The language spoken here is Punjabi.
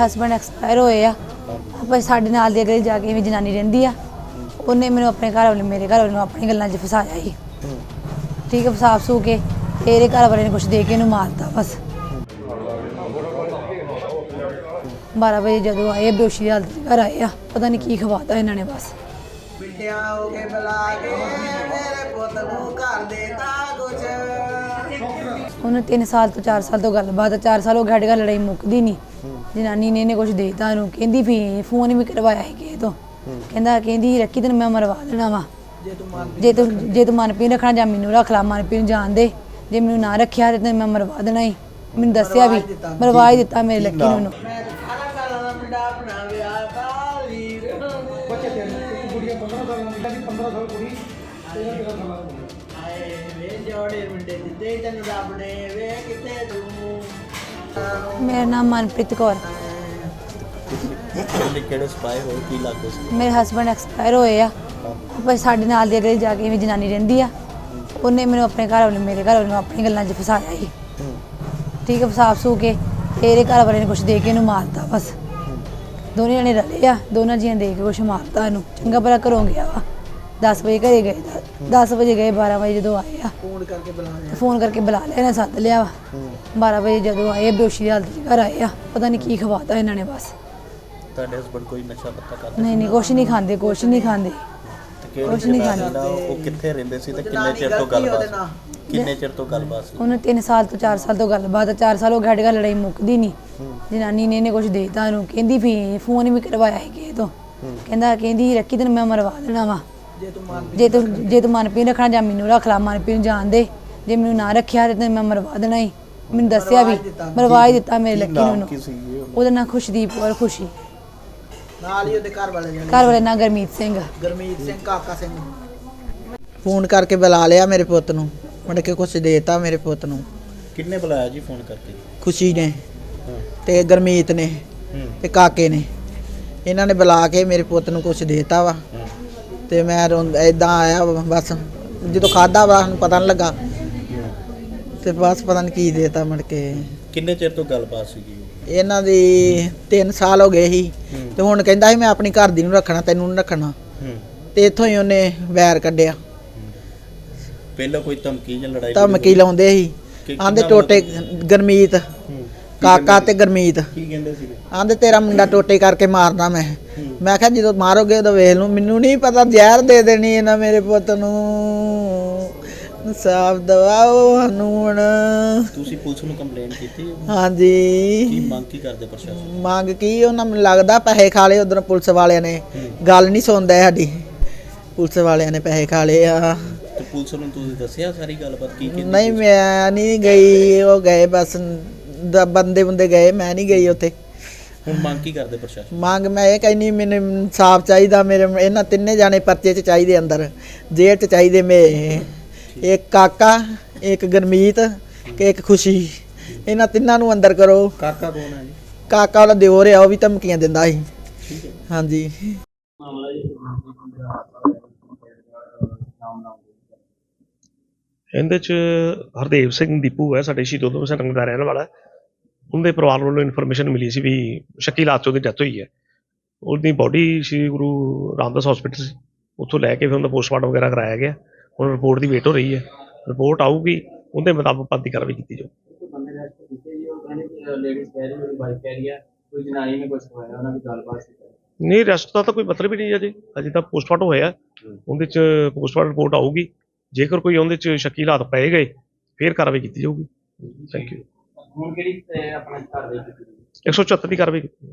ਹਸਬੰਡ ਐਕਸਪਾਇਰ ਹੋਏ ਆ ਆਪਾਂ ਸਾਡੇ ਨਾਲ ਦੇ ਗਲੀ ਜਾ ਕੇ ਵੀ ਜਨਾਨੀ ਰਹਿੰਦੀ ਆ। ਉਹਨੇ ਮੈਨੂੰ ਆਪਣੇ ਘਰ ਵਾਲੇ ਮੇਰੇ ਘਰ ਵਾਲੇ ਨੂੰ ਆਪਣੀ ਗੱਲਾਂ 'ਚ ਫਸਾਇਆ ਸੀ। ਠੀਕ ਹੈ ਫਸਾ ਫਸੂ ਕੇ ਤੇ ਇਹਦੇ ਘਰ ਵਾਲੇ ਨੇ ਕੁਝ ਦੇ ਕੇ ਇਹਨੂੰ ਮਾਰਤਾ ਬਸ। 12 ਵਜੇ ਜਦੋਂ ਆਏ ਬੇਹੋਸ਼ੀ ਦੀ ਹਾਲਤ 'ਚ ਘਰ ਆਏ ਆ ਪਤਾ ਨਹੀਂ ਕੀ ਖਵਾਤਾ ਇਹਨਾਂ ਨੇ ਬਸ। ਬਿੱਟਿਆਂ ਹੋ ਕੇ ਬੁਲਾ ਕੇ ਮੇਰੇ ਪੁੱਤ ਨੂੰ ਘਰ ਦੇਤਾ ਕੁਛ। ਉਹਨੇ 3 ਸਾਲ ਤੋਂ 4 ਸਾਲ ਤੋਂ ਗੱਲਬਾਤ 4 ਸਾਲ ਹੋ ਗਏ ਸਾਡੇ ਘਰ ਲੜਾਈ ਮੁੱਕਦੀ ਨਹੀਂ ਜਨਾਨੀ ਨੇ ਇਹਨੇ ਕੁਝ ਦੇਤਾ ਉਹਨੂੰ ਕਹਿੰਦੀ ਵੀ ਫੋਨ ਵੀ ਕਰਵਾਇਆ ਸੀ ਕਿਸੇ ਤੋਂ। ਕਹਿੰਦਾ ਕਹਿੰਦੀ ਰੱਖੀ ਤੈਨੂੰ ਮੈਂ ਮਰਵਾ ਦੇਣਾ ਵਾ। ਜੇ ਤੂੰ ਮੰਨ ਜੇ ਤੂੰ ਜੇ ਤੂੰ ਮਨਪ੍ਰੀਤ ਰੱਖਣਾ ਜਾਂ ਮੈਨੂੰ ਰੱਖ ਲਾ ਮਨਪ੍ਰੀਤ ਨੂੰ ਜਾਣ ਦੇ। ਜੇ ਮੈਨੂੰ ਨਾ ਰੱਖਿਆ ਤੇ ਤੈਨੂੰ ਮੈਂ ਮਰਵਾ ਦੇਣਾ ਹੀ ਮੈਨੂੰ ਦੱਸਿਆ ਵੀ ਮਰਵਾ ਹੀ ਦਿੱਤਾ ਮੇਰੇ ਲੱਕੀ ਨੂੰ ਉਹਨੂੰ। ਮੈਂ ਤਾਂ ਸਾਰਾ ਕਾਲਾ ਦਾ ਮੁੰਡਾ ਆਪਣਾ ਵਿਆਹ ਕਾਲੀ ਬੱਚੇ ਤੇ ਕੁੜੀਆਂ 15 ਸਾਲਾਂ ਦੀ 15 ਸਾਲ ਕੁੜੀ। 13 ਸਾਲਾਂ ਆਏ ਵੇ ਜੋੜੇ ਮੁੰਡੇ ਦਿੱਤੇ ਤੈਨੂੰ ਰੱਬ ਨੇ ਵੇ। ਮੇਰਾ ਨਾਮ ਮਨਪ੍ਰੀਤ ਕੌਰ। ਕਿਹੜੇ ਕਿਹੜੇ ਸਪਾਈ ਹੋਏ ਕੀ ਲੱਗਦੇ ਸੀ? ਮੇਰੇ ਹਸਬੰਡ ਐਕਸਪਾਇਰ ਹੋਏ ਆ। ਆਪਾਂ ਸਾਡੇ ਨਾਲ ਦੇ ਜਾ ਕੇ ਵੀ ਜਨਾਨੀ ਰਹਿੰਦੀ ਆ। ਉਹਨੇ ਮੈਨੂੰ ਆਪਣੇ ਘਰ ਵਾਲੇ ਮੇਰੇ ਘਰ ਵਾਲੇ ਨੂੰ ਆਪਣੀ ਗੱਲਾਂ 'ਚ ਫਸਾਇਆ ਸੀ। ਠੀਕ ਹੈ ਫਸਾ ਫਸੂ ਕੇ ਤੇ ਇਹਦੇ ਘਰ ਵਾਲੇ ਨੇ ਕੁਝ ਦੇ ਕੇ ਇਹਨੂੰ ਮਾਰਤਾ ਬਸ। ਦੋਨੇ ਜਣੇ ਰਲੇ ਆ। ਦੋਨਾਂ ਜੀਆਂ ਦੇ ਕੇ ਕੁਝ ਮਾਰਤਾ ਇਹਨੂੰ ਚੰਗਾ ਭਲਾ ਘਰੋਂ ਗਿਆ ਵਾ। 10 ਵਜੇ ਘਰੇ ਗਏ 10 ਵਜੇ ਗਏ 12 ਵਜੇ ਜਦੋਂ ਆਏ ਆ। ਫੋਨ ਕਰਕੇ ਬੁਲਾ ਲਿਆ। ਫੋਨ ਕਰਕੇ ਬੁਲਾ ਲਿਆ ਇਹਨੇ ਸੱਦ ਲਿਆ ਵਾ। 12 ਵਜੇ ਜਦੋਂ ਆਏ ਬੇਹੋਸ਼ੀ ਦੀ ਹਾਲਤ 'ਚ ਘਰ ਆਏ ਆ। ਪਤਾ ਨਹੀਂ ਕੀ ਖਵਾਤਾ ਇਹਨਾਂ ਨੇ ਬਸ। ਤੁਹਾਡੇ ਹਸਬੰਡ ਕੋਈ ਨਸ਼ਾ ਪੱਤਾ ਕਰਦੇ ਨਹੀਂ ਨਹੀਂ ਕੁਛ ਨਹੀਂ ਖਾਂਦੇ ਕੁਛ ਨਹੀਂ ਖਾਂਦੇ। ਕੁਛ ਨਹੀਂ ਖਾਂਦੇ। ਉਹ? ਕਿੱਥੇ ਰਹਿੰਦੇ ਸੀ ਤੇ ਕਿੰਨੇ ਚਿਰ ਤੋਂ ਗੱਲਬਾਤ? ਕਿੰਨੇ ਚਿਰ ਤੋਂ ਗੱਲਬਾਤ ਸੀ? ਉਹਨੇ 3 ਸਾਲ ਤੋਂ 4 ਸਾਲ ਤੋਂ ਗੱਲਬਾਤ 4 ਸਾਲ ਹੋ ਗਏ ਸਾਡੇ ਲੜਾਈ ਮੁੱਕਦੀ ਨਹੀਂ ਜਨਾਨੀ ਨੇ ਇਹਨੇ ਕੁਝ ਦੇਤਾ ਉਹਨੂੰ। ਕਹਿੰਦੀ ਵੀ ਫੋਨ ਵੀ ਕਰਵਾਇਆ ਸੀ ਕਿਸੇ ਤੋਂ। ਕਹਿੰਦਾ ਕਹਿੰਦੀ ਰੱਖੀ ਤੈਨੂੰ ਮੈਂ ਮਰਵਾ ਦੇਣਾ ਵਾ। ਜੇ ਤੂੰ ਮੰਨ ਜੇ ਤੂੰ ਜੇ ਤੂੰ ਮਨਪ੍ਰੀਤ ਰੱਖਣਾ ਜਾਂ ਮੈਨੂੰ ਰੱਖ ਲਾ ਮਨਪ੍ਰੀਤ ਨੂੰ ਜਾਣ ਦੇ। ਜੇ ਮੈਨੂੰ ਨਾ ਰੱਖਿਆ ਤੇ ਤੈਨੂੰ ਮੈਂ ਮਰਵਾ ਦੇਣਾ ਹੀ ਮੈਨੂੰ ਦੱਸਿਆ ਵੀ ਮਰਵਾ ਹੀ ਦਿੱਤਾ ਮੇਰੇ ਲੱਕੀ ਨੂੰ? ਉਹਦਾ? ਨਾਂ ਖੁਸ਼ਦੀਪ ਔਰ ਖੁਸ਼ੀ। ਨਾਲ ਹੀ ਉਹਦੇ ਘਰ ਵਾਲੇ ਜਾਣੇ ਘਰ ਵਾਲੇ ਨਾਂ ਗਰਮੀਤ ਸਿੰਘ। ਗਰਮੀਤ ਸਿੰਘ ਕਾਕਾ ਸਿੰਘ। ਫੋਨ ਕਰਕੇ ਬੁਲਾ ਲਿਆ ਮੇਰੇ ਪੁੱਤ ਨੂੰ। ਮੁੜ ਕੇ ਕੁਛ ਦੇਤਾ ਮੇਰੇ ਪੁੱਤ ਨੂੰ। ਕਿੰਨੇ ਬੁਲਾਇਆ ਜੀ ਫੋਨ ਕਰਕੇ? ਖੁਸ਼ੀ ਨੇ ਤੇ ਗਰਮੀਤ ਨੇ ਤੇ ਕਾਕੇ ਨੇ। ਇਹਨਾਂ ਨੇ ਬੁਲਾ ਕੇ ਮੇਰੇ ਪੁੱਤ ਨੂੰ ਕੁਛ ਦੇਤਾ ਵਾ। ਤੇ ਮੈਂ ਇਦਾਂ ਆਇਆ ਬਸ। ਜਦੋਂ ਖਾਦਾ ਵਾ ਸਾਨੂੰ ਪਤਾ ਨਹੀਂ ਲੱਗਾ। ਤੇ ਬਸ ਪਤਾ ਨਹੀਂ ਕੀ ਦੇਤਾ ਮੁੜ ਕੇ। ਕਿੰਨੇ ਚਿਰ ਤੋਂ ਗੱਲਬਾਤ ਸੀ ਜੀ ਇਹਨਾਂ ਦੀ 3 ਸਾਲ ਹੋ ਗਏ ਸੀ। ਤੇ ਹੁਣ ਕਹਿੰਦਾ ਸੀ ਮੈਂ ਆਪਣੀ ਘਰ ਦੀ ਨੂੰ ਰੱਖਣਾ ਤੈਨੂੰ ਨਹੀਂ ਰੱਖਣਾ। ਤੇ ਇੱਥੋਂ ਹੀ ਉਹਨੇ ਵੈਰ ਕੱਢਿਆ। ਪਹਿਲਾਂ ਕੋਈ ਧਮਕੀ ਜਾਂ ਲੜਾਈ ਧਮਕੀ ਲਾਉਂਦੇ ਸੀ। ਆਂਦੇ ਟੋਟੇ ਗਰਮੀਤ ਕਾਕਾ ਤੇ ਗਰਮੀਤ। ਕੀ ਕਹਿੰਦੇ ਸੀ ਆਂਦੇ ਤੇਰਾ ਮੁੰਡਾ ਟੋਟੇ ਕਰਕੇ ਮਾਰਨਾ ਮੈਂ। ਮੈਂ ਕਿਹਾ ਜਦੋਂ ਮਾਰੋਗੇ ਉਦੋਂ ਵੇਖ ਲੂ ਮੈਨੂੰ ਨਹੀਂ ਪਤਾ ਜ਼ਹਿਰ ਦੇ ਦੇਣੀ ਇਹਨਾਂ ਮੇਰੇ ਪੁੱਤ ਨੂੰ। ਸਾਫ਼ ਦਵਾਓ ਸਾਨੂੰ ਹੁਣ ਤੁਸੀਂ ਪੁਲਿਸ ਨੂੰ ਕੰਪਲੇਂਟ ਕੀਤੀ? ਕੀ ਹਾਂਜੀ ਮੰਗ ਕੀ ਕਰਦੇ ਪ੍ਰਸ਼ਾਸਨ? ਮੰਗ ਕੀ ਉਹਨਾਂ ਨੂੰ ਲੱਗਦਾ ਪੈਸੇ ਖਾ ਲਏ ਉਧਰ ਪੁਲਿਸ ਵਾਲਿਆਂ ਨੇ। ਗੱਲ ਨਹੀਂ ਸੁਣਦਾ ਸਾਡੀ। ਪੁਲਿਸ ਵਾਲਿਆਂ ਨੇ ਪੈਸੇ ਖਾ ਲਏ ਆ। ਤੇ ਪੁਲਿਸ ਨੂੰ ਤੁਸੀਂ ਦੱਸਿਆ ਸਾਰੀ ਗੱਲਬਾਤ ਕੀ ਕੀਤੀ ਨਹੀਂ ਮੈਂ ਨਹੀਂ ਗਈ ਉਹ ਗਏ ਬਸ ਦ- ਬੰਦੇ ਬੰਦੇ ਗਏ ਮੈਂ ਨਹੀਂ ਗਈ ਉੱਥੇ। ਹੁਣ ਮੰਗ ਕੀ ਕਰਦੇ ਪ੍ਰਸ਼ਾਸਨ? ਮੰਗ ਮੈਂ ਇਹ ਕਹਿੰਨੀ ਮੈਨੂੰ ਇਨਸਾਫ ਚਾਹੀਦਾ ਮੇਰੇ ਇਹਨਾਂ ਤਿੰਨੇ ਜਾਣੇ ਪਰਚੇ 'ਚ ਚਾਹੀਦੇ ਅੰਦਰ ਜੇਲ੍ਹ 'ਚ ਚਾਹੀਦੇ ਮੇ ਇੱਕ ਕਾਕਾ ਇੱਕ ਗਰਮੀਤ ਤੇ ਇੱਕ ਖੁਸ਼ੀ। ਇਹਨਾਂ ਤਿੰਨਾਂ ਨੂੰ ਅੰਦਰ ਕਰੋ। ਕਾਕਾ ਕੌਣ ਹੈ ਜੀ? ਕਾਕਾ ਉਹਦਾ ਦਿਓਰ ਆ ਉਹ ਵੀ ਧਮਕੀਆਂ ਦਿੰਦਾ ਸੀ। ਹਾਂਜੀ। ਇਹਦੇ ਚ ਹਰਦੇਵ ਸਿੰਘ ਦੀਪੂ ਹੈ ਸਾਡੇ ਸ਼ਹੀਦ ਉਧਮ ਸਿੰਘ ਦਾ ਰਹਿਣ ਵਾਲਾ। ਉਹਦੇ ਪਰਿਵਾਰ ਵੱਲੋਂ ਇਨਫੋਰਮੇਸ਼ਨ ਮਿਲੀ ਸੀ ਵੀ ਸ਼ੱਕੀ ਹਾਲਾਤ 'ਚ ਉਹਦੀ ਡੈਥ ਹੋਈ ਹੈ। ਉਹਦੀ ਬਾਡੀ ਸ਼੍ਰੀ ਗੁਰੂ ਰਾਮਦਾਸ ਹਸਪੀਟਲ ਸੀ। ਉੱਥੋਂ ਲੈ ਕੇ ਫਿਰ ਉਹਦਾ ਪੋਸਟਮਾਰਟਮ ਵਗੈਰਾ ਕਰਾਇਆ ਗਿਆ। ਹੁਣ ਰਿਪੋਰਟ ਦੀ ਵੇਟ ਹੋ ਰਹੀ ਹੈ। ਰਿਪੋਰਟ ਆਊਗੀ ਉਹਦੇ ਮੁਤਾਬਕ ਬੰਦੀ ਕਾਰਵਾਈ ਕੀਤੀ ਜਾਊ। ਬੰਦੇ ਨੇ ਕੀਤੇ ਜੀ ਉਹ ਕਹਿੰਦੇ ਲੇਡੀਜ਼ ਕਹਿ ਰਹੀ ਮੇਰੀ ਵਾਈਫ ਕਹਿ ਰਹੀ ਆ ਕੋਈ ਜਨਾਨੀ ਨੇ ਕੁਝ ਖਵਾਇਆ ਉਹਨਾਂ ਦੀ ਗੱਲਬਾਤ ਸੀ। ਨਹੀਂ ਰੈਸਟ ਦਾ ਤਾਂ ਕੋਈ ਮਤਲਬ ਹੀ ਨਹੀਂ ਅਜੇ। ਅਜੇ ਤਾਂ ਪੋਸਟਮਾਰਟਮ ਹੋਇਆ। ਉਹਦੇ ਚ ਪੋਸਟਮਾਰਟਮ ਰਿਪੋਰਟ ਆਊਗੀ। ਜੇਕਰ ਕੋਈ ਉਹਦੇ ਚ ਸ਼ੱਕੀ ਹਾਲਾਤ ਪਏ ਗਏ ਫਿਰ ਕਾਰਵਾਈ ਕੀਤੀ ਜਾਊਗੀ। ਥੈਂਕ ਯੂ ਹੁਣ ਕਿਹੜੀ ਅਹ, ਆਪਣਾ ਘਰ ਦੇ ਕੀਤੀ 174 ਦੀ ਕਾਰਵਾਈ ਕੀਤੀ